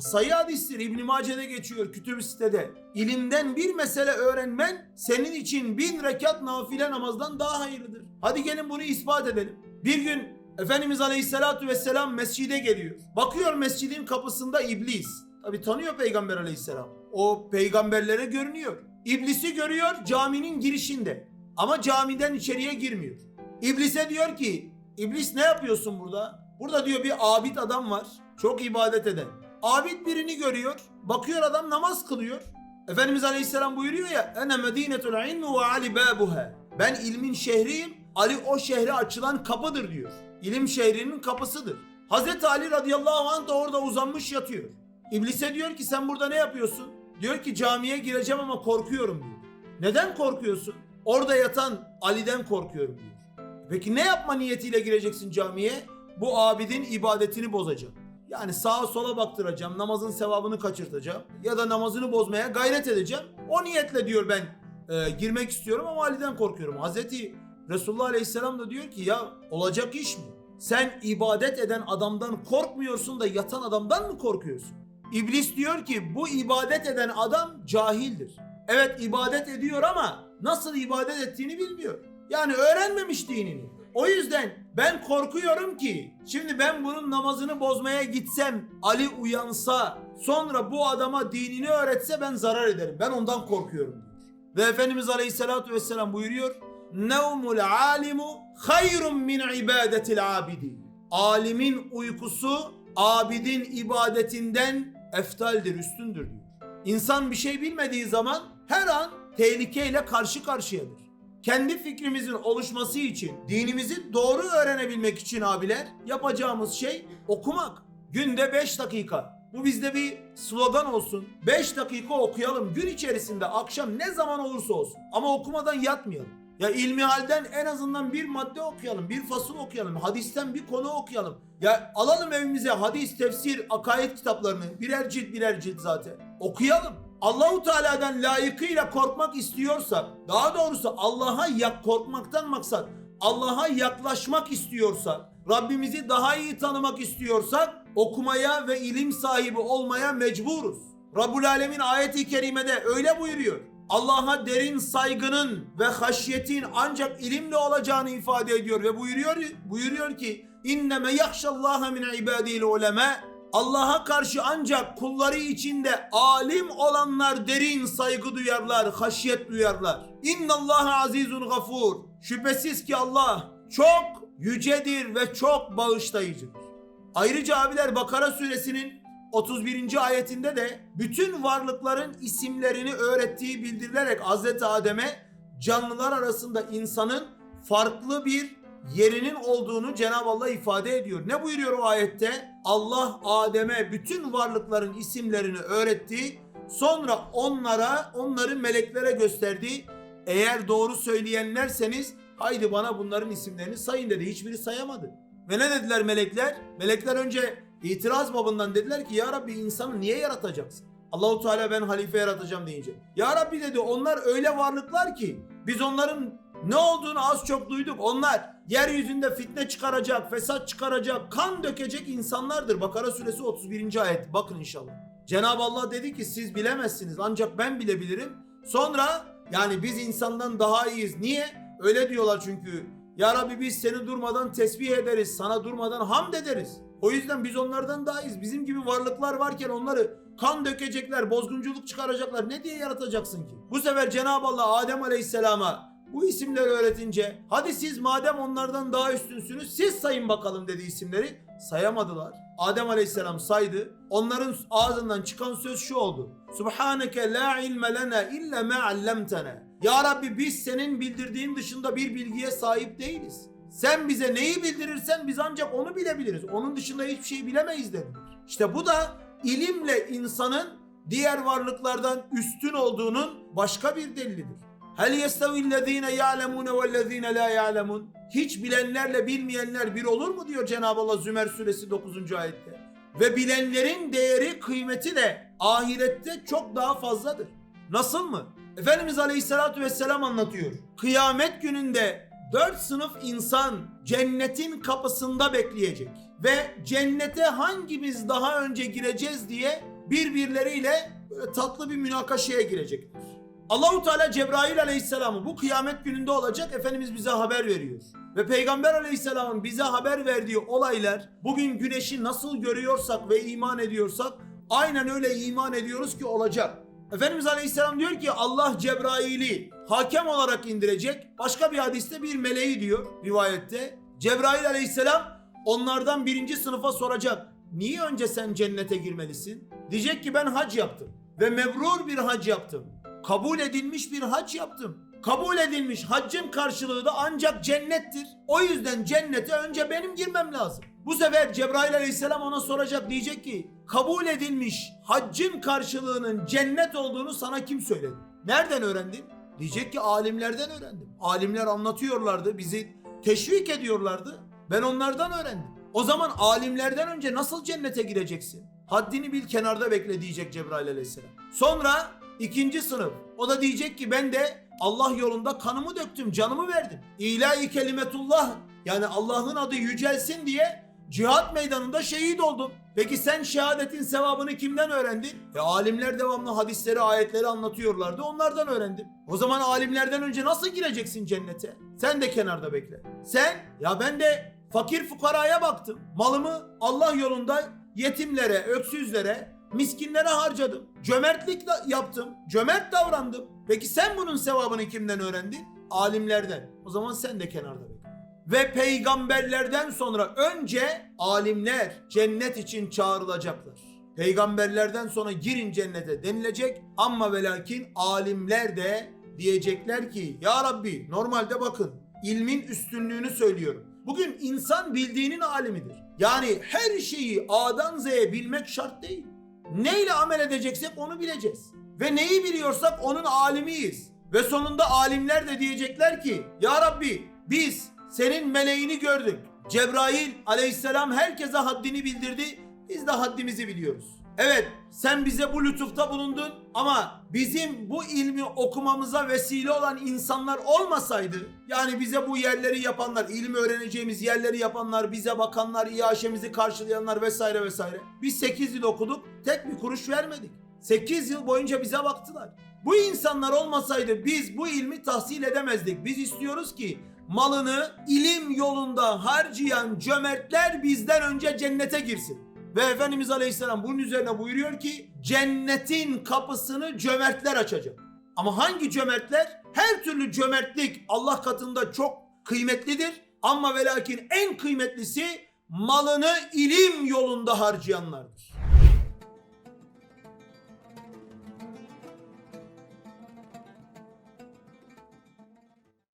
sayı hadistir. İbn Mace'de geçiyor kütüb sitede. İlimden bir mesele öğrenmen senin için bin rekat nafile namazdan daha hayırlıdır. Hadi gelin bunu ispat edelim. Bir gün Efendimiz Aleyhisselatü Vesselam mescide geliyor. Bakıyor mescidin kapısında iblis. Tabi tanıyor Peygamber Aleyhisselam. O peygamberlere görünüyor. İblisi görüyor caminin girişinde. Ama camiden içeriye girmiyor. İblise diyor ki İblis ne yapıyorsun burada? Burada diyor bir abid adam var. Çok ibadet eden. Abid birini görüyor. Bakıyor adam namaz kılıyor. Efendimiz Aleyhisselam buyuruyor ya ene medinetul ilmi ve ali babuha. Ben ilmin şehriyim. Ali o şehre açılan kapıdır diyor. İlim şehrinin kapısıdır. Hazreti Ali radıyallahu anh da orada uzanmış yatıyor. İblise diyor ki sen burada ne yapıyorsun? Diyor ki camiye gireceğim ama korkuyorum diyor. Neden korkuyorsun? Orada yatan Ali'den korkuyorum diyor. Peki ne yapma niyetiyle gireceksin camiye? Bu abidin ibadetini bozacağım. Yani sağa sola baktıracağım, namazın sevabını kaçırtacağım ya da namazını bozmaya gayret edeceğim. O niyetle diyor ben e, girmek istiyorum ama Ali'den korkuyorum. Hazreti Resulullah Aleyhisselam da diyor ki ya olacak iş mi? Sen ibadet eden adamdan korkmuyorsun da yatan adamdan mı korkuyorsun? İblis diyor ki bu ibadet eden adam cahildir. Evet ibadet ediyor ama nasıl ibadet ettiğini bilmiyor. Yani öğrenmemiş dinini. O yüzden ben korkuyorum ki şimdi ben bunun namazını bozmaya gitsem Ali uyansa sonra bu adama dinini öğretse ben zarar ederim. Ben ondan korkuyorum diyor. Ve Efendimiz Aleyhisselatü Vesselam buyuruyor. Nevmul alimu hayrun min ibadetil abidi. Alimin uykusu abidin ibadetinden eftaldir, üstündür diyor. İnsan bir şey bilmediği zaman her an tehlikeyle karşı karşıyadır. Kendi fikrimizin oluşması için, dinimizi doğru öğrenebilmek için abiler yapacağımız şey okumak. Günde 5 dakika. Bu bizde bir slogan olsun. 5 dakika okuyalım gün içerisinde akşam ne zaman olursa olsun. Ama okumadan yatmayalım. Ya ilmi halden en azından bir madde okuyalım, bir fasıl okuyalım, hadisten bir konu okuyalım. Ya alalım evimize hadis, tefsir, akaid kitaplarını birer cilt birer cilt zaten. Okuyalım. Allahu Teala'dan layıkıyla korkmak istiyorsak, daha doğrusu Allah'a yak korkmaktan maksat Allah'a yaklaşmak istiyorsak, Rabbimizi daha iyi tanımak istiyorsak okumaya ve ilim sahibi olmaya mecburuz. Rabbul Alemin ayeti kerimede öyle buyuruyor. Allah'a derin saygının ve haşyetin ancak ilimle olacağını ifade ediyor ve buyuruyor buyuruyor ki inneme yahşallaha min ibadil ulema Allah'a karşı ancak kulları içinde alim olanlar derin saygı duyarlar, haşyet duyarlar. İnnallaha azizun gafur. Şüphesiz ki Allah çok yücedir ve çok bağışlayıcıdır. Ayrıca abiler Bakara suresinin 31. ayetinde de bütün varlıkların isimlerini öğrettiği bildirilerek Hazreti Adem'e canlılar arasında insanın farklı bir yerinin olduğunu Cenab-ı Allah ifade ediyor. Ne buyuruyor o ayette? Allah Adem'e bütün varlıkların isimlerini öğretti. Sonra onlara, onları meleklere gösterdi. Eğer doğru söyleyenlerseniz haydi bana bunların isimlerini sayın dedi. Hiçbiri sayamadı. Ve ne dediler melekler? Melekler önce itiraz babından dediler ki ya Rabbi insanı niye yaratacaksın? Allahu Teala ben halife yaratacağım deyince. Ya Rabbi dedi onlar öyle varlıklar ki biz onların ne olduğunu az çok duyduk. Onlar yeryüzünde fitne çıkaracak, fesat çıkaracak, kan dökecek insanlardır. Bakara suresi 31. ayet. Bakın inşallah. Cenab-ı Allah dedi ki siz bilemezsiniz ancak ben bilebilirim. Sonra yani biz insandan daha iyiyiz. Niye? Öyle diyorlar çünkü. Ya Rabbi biz seni durmadan tesbih ederiz, sana durmadan hamd ederiz. O yüzden biz onlardan daha iyiyiz. Bizim gibi varlıklar varken onları kan dökecekler, bozgunculuk çıkaracaklar. Ne diye yaratacaksın ki? Bu sefer Cenab-ı Allah Adem Aleyhisselam'a bu isimleri öğretince hadi siz madem onlardan daha üstünsünüz siz sayın bakalım dedi isimleri. Sayamadılar. Adem Aleyhisselam saydı. Onların ağzından çıkan söz şu oldu. Subhaneke la ilme lena illa ma allamtana. Ya Rabbi biz senin bildirdiğin dışında bir bilgiye sahip değiliz. Sen bize neyi bildirirsen biz ancak onu bilebiliriz. Onun dışında hiçbir şey bilemeyiz dediler. İşte bu da ilimle insanın diğer varlıklardan üstün olduğunun başka bir delilidir. Hel yestevillezine ya'lemun vellezine la ya'lemun. Hiç bilenlerle bilmeyenler bir olur mu diyor Cenab-ı Allah Zümer suresi 9. ayette. Ve bilenlerin değeri, kıymeti de ahirette çok daha fazladır. Nasıl mı? Efendimiz Aleyhisselatü Vesselam anlatıyor. Kıyamet gününde dört sınıf insan cennetin kapısında bekleyecek. ve cennete hangimiz daha önce gireceğiz diye birbirleriyle tatlı bir münakaşaya girecekler. Allahu Teala Cebrail Aleyhisselam'ı bu kıyamet gününde olacak Efendimiz bize haber veriyor. Ve Peygamber Aleyhisselam'ın bize haber verdiği olaylar bugün güneşi nasıl görüyorsak ve iman ediyorsak aynen öyle iman ediyoruz ki olacak. Efendimiz Aleyhisselam diyor ki Allah Cebrail'i hakem olarak indirecek. Başka bir hadiste bir meleği diyor rivayette. Cebrail Aleyhisselam onlardan birinci sınıfa soracak. Niye önce sen cennete girmelisin? Diyecek ki ben hac yaptım ve mebrur bir hac yaptım. Kabul edilmiş bir hac yaptım. Kabul edilmiş haccın karşılığı da ancak cennettir. O yüzden cennete önce benim girmem lazım. Bu sefer Cebrail aleyhisselam ona soracak diyecek ki kabul edilmiş haccın karşılığının cennet olduğunu sana kim söyledi? Nereden öğrendin? Diyecek ki alimlerden öğrendim. Alimler anlatıyorlardı, bizi teşvik ediyorlardı. Ben onlardan öğrendim. O zaman alimlerden önce nasıl cennete gireceksin? Haddini bil kenarda bekle diyecek Cebrail aleyhisselam. Sonra ikinci sınıf. O da diyecek ki ben de Allah yolunda kanımı döktüm, canımı verdim. İlahi kelimetullah yani Allah'ın adı yücelsin diye cihat meydanında şehit oldum. Peki sen şehadetin sevabını kimden öğrendin? E alimler devamlı hadisleri, ayetleri anlatıyorlardı. Onlardan öğrendim. O zaman alimlerden önce nasıl gireceksin cennete? Sen de kenarda bekle. Sen ya ben de fakir fukaraya baktım. Malımı Allah yolunda yetimlere, öksüzlere, miskinlere harcadım. Cömertlik yaptım. Cömert davrandım. Peki sen bunun sevabını kimden öğrendin? Alimlerden. O zaman sen de kenarda bekle. Ve peygamberlerden sonra önce alimler cennet için çağrılacaklar. Peygamberlerden sonra girin cennete denilecek ama ve lakin alimler de diyecekler ki ya Rabbi normalde bakın ilmin üstünlüğünü söylüyorum. Bugün insan bildiğinin alimidir. Yani her şeyi A'dan Z'ye bilmek şart değil. Neyle amel edeceksek onu bileceğiz. Ve neyi biliyorsak onun alimiyiz. Ve sonunda alimler de diyecekler ki Ya Rabbi biz senin meleğini gördük. Cebrail aleyhisselam herkese haddini bildirdi. Biz de haddimizi biliyoruz. Evet sen bize bu lütufta bulundun ama bizim bu ilmi okumamıza vesile olan insanlar olmasaydı yani bize bu yerleri yapanlar, ilmi öğreneceğimiz yerleri yapanlar, bize bakanlar, iaşemizi karşılayanlar vesaire vesaire. Biz 8 yıl okuduk tek bir kuruş vermedik. 8 yıl boyunca bize baktılar. Bu insanlar olmasaydı biz bu ilmi tahsil edemezdik. Biz istiyoruz ki malını ilim yolunda harcayan cömertler bizden önce cennete girsin. Ve Efendimiz Aleyhisselam bunun üzerine buyuruyor ki cennetin kapısını cömertler açacak. Ama hangi cömertler? Her türlü cömertlik Allah katında çok kıymetlidir. Ama ve lakin en kıymetlisi malını ilim yolunda harcayanlardır.